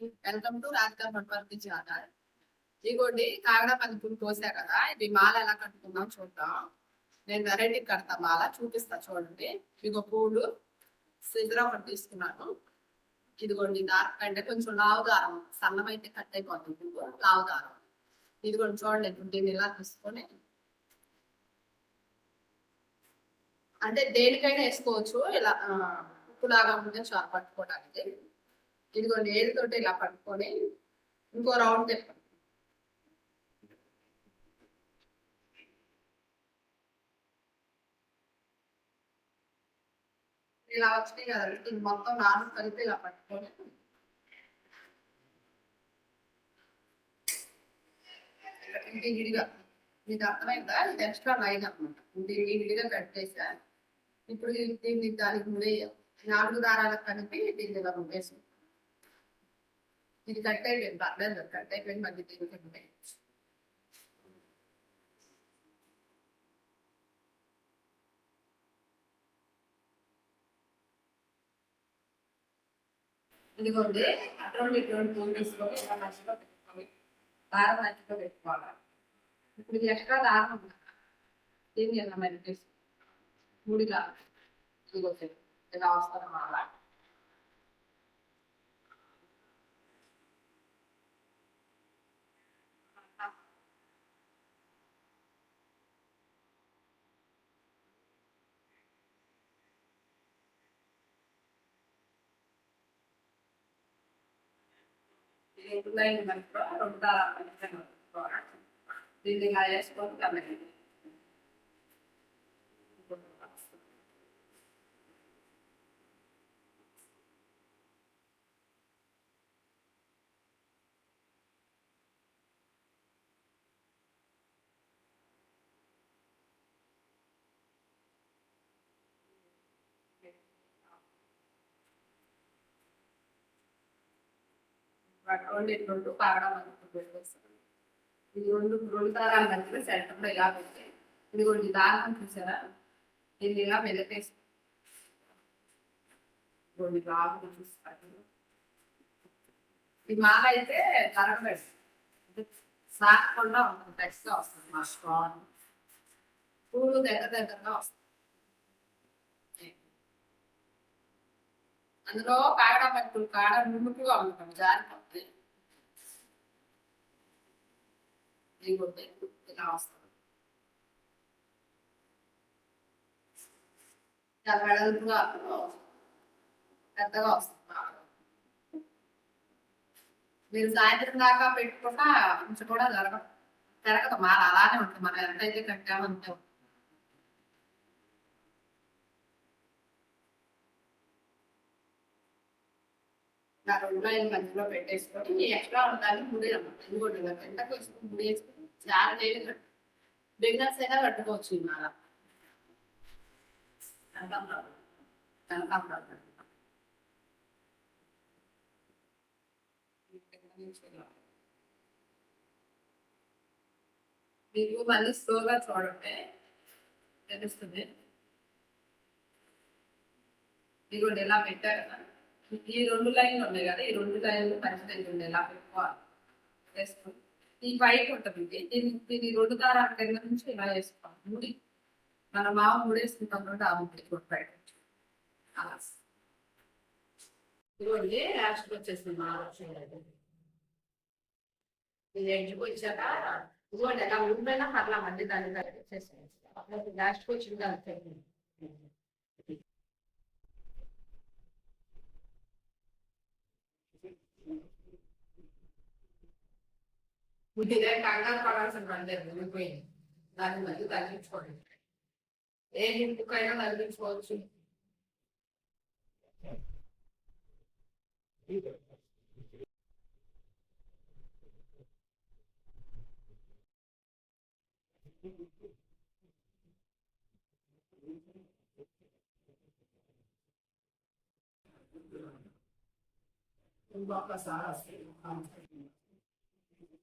Welcome to Radhika Patwardhan channel. ఇదిగోండి కాగడ పలుపులు కోసా కదా ఇది మాల ఎలా కట్టుకుందాం చూద్దాం. నేను వెరైటీ కడతా మాల చూపిస్తా చూడండి. ఇదిగో పూలు సిజర ఒకటి తీసుకున్నాను. ఇదిగోండి దారం అంటే కొంచెం లావు దారం సన్నమైతే కట్ అయిపోతుంది. పువ్వు లావు దారం ఇదిగోండి చూడండి ఇప్పుడు దీన్ని ఇలా తీసుకొని. అంటే దేనికైనా వేసుకోవచ్చు ఇలా ఉప్పు ఉప్పులాగా ఉంటే చాలు పట్టుకోవడానికి. ఇదిగో ఏడుతోటి ఇలా పట్టుకొని ఇంకో రౌండ్ తిప్పండి ఇలా వచ్చినాయి కదండి ఇది మొత్తం నాలుగు కలిపి ఇలా పట్టుకొని. ఇది విడిగా. మీకు అర్థమైందా? ఇది ఎక్స్ట్రా లైన్ అనమాట దీన్ని విడిగా కట్ ఇప్పుడు దీన్ని దానికి ముందే నాలుగు దారాలకు కలిపి దీన్ని ఇలా వేసి ఇది కట్ అయిపోయింది పర్లేదు కట్ అయిపోయింది మళ్ళీ దీనికి కట్ అటువంటి ఇటువంటి పూలు తీసుకొని ఇలా మంచిగా పెట్టుకోవాలి దారం మంచిగా పెట్టుకోవాలి ఇప్పుడు ఇది ఎక్స్ట్రా దారం ఉంది కదా, దీన్ని ఇలా మరి తీసుకో ముడిగా ఇదిగో చెప్పు. ఇలా వస్తుంది అన్నమాట రెండు లైన్ మధ్యలో రెండు దారాలు మధ్యలో పెట్టుకోవాలి. దీన్ని ఇలా వేసుకొని కలగండి పట్టుకోండి రెండు పాగడం అనుకుంటూ పెట్టేస్తాను ఇది రెండు రెండు దారాలు మధ్యలో సెంటర్లో ఇలా పెట్టి ఇది కొన్ని దారం చూసారా? దీన్ని ఇలా మెదపేసి కొన్ని లాభం చూస్తారు. ఈ మాల అయితే తరగలేదు సాగకుండా ఉంటుంది టెక్స్గా వస్తుంది మా స్ట్రాంగ్ పూలు దగ్గర దగ్గరగా వస్తుంది అందులో కాగడ పట్టులు కాడ మునుకుగా ఉండటం జారిపోతుంది ఇదిగోండి ఇలా వస్తుంది. చాలా వెడల్పుగా పెద్దగా వస్తుంది మీరు సాయంత్రం దాకా పెట్టుకున్నా కొంచెం కూడా జరగదు. జరగదు మాల అలానే ఉంటుంది. మనం ఎంతైతే కట్టామో అంతే ఉంటుంది. నా రెండు లైన్ మధ్యలో పెట్టేసుకొని ఎక్స్ట్రా ఉండాలి ముడి అన్నమాట ఇంకోటి ఇలా ఎంతకు వేసుకుని ముడి వేసుకుని చాలా తేలిక బిగినర్స్ అయినా కట్టుకోవచ్చు ఈ మాల కనకాంబరాలు. కనకాంబరాలు కట్టుకోవాలి. మీకు మళ్ళీ స్లోగా చూడండి తెలుస్తుంది ఇదిగోండి ఇలా పెట్టారు కదా ఈ రెండు లైన్లు ఉన్నాయి కదా ఈ రెండు లైన్లు పరిస్థితి ఎలా పెట్టుకోవాలి. వేసుకోండి ఈ వైట్ ఉంటుంది దీన్ని దీని రెండు దారాల కింద నుంచి ఇలా వేసుకోవాలి. ముడి. మన మామ ముడి కూడా ఆ ముడి కూడా బయట అలా. ఇదిగోండి లాస్ట్ వచ్చేసింది మా ఇది ఎండిపోయించాక వచ్చాక ఇదిగోండి అలా ఉండిపోయినా పర్లా మళ్ళీ దాన్ని వచ్చేసేయండి లాస్ట్కి వచ్చింది అంతే. కంగారు పడాల్సిన పని లేదు వెళ్ళిపోయింది దాన్ని మళ్ళీ తగ్గించుకోండి ఏ ఇంటికైనా తగ్గించుకోవచ్చు ఇంకొకసారి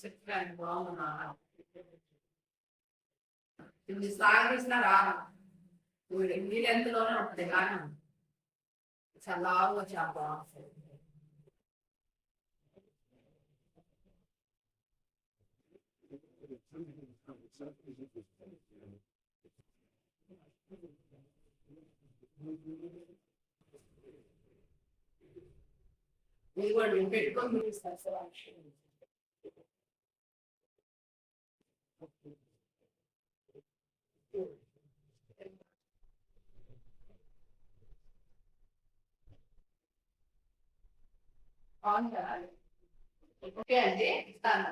చెప్పాను బాగున్నా ఇది సాగిసిన రాను నీళ్ళు ఎంతలోనే ఉంటుంది కానీ చల్లారుగా చేప ఇది కూడా పెట్టుకొని చూపిస్తారు సార్ ఓకే అండి ఇస్తాను.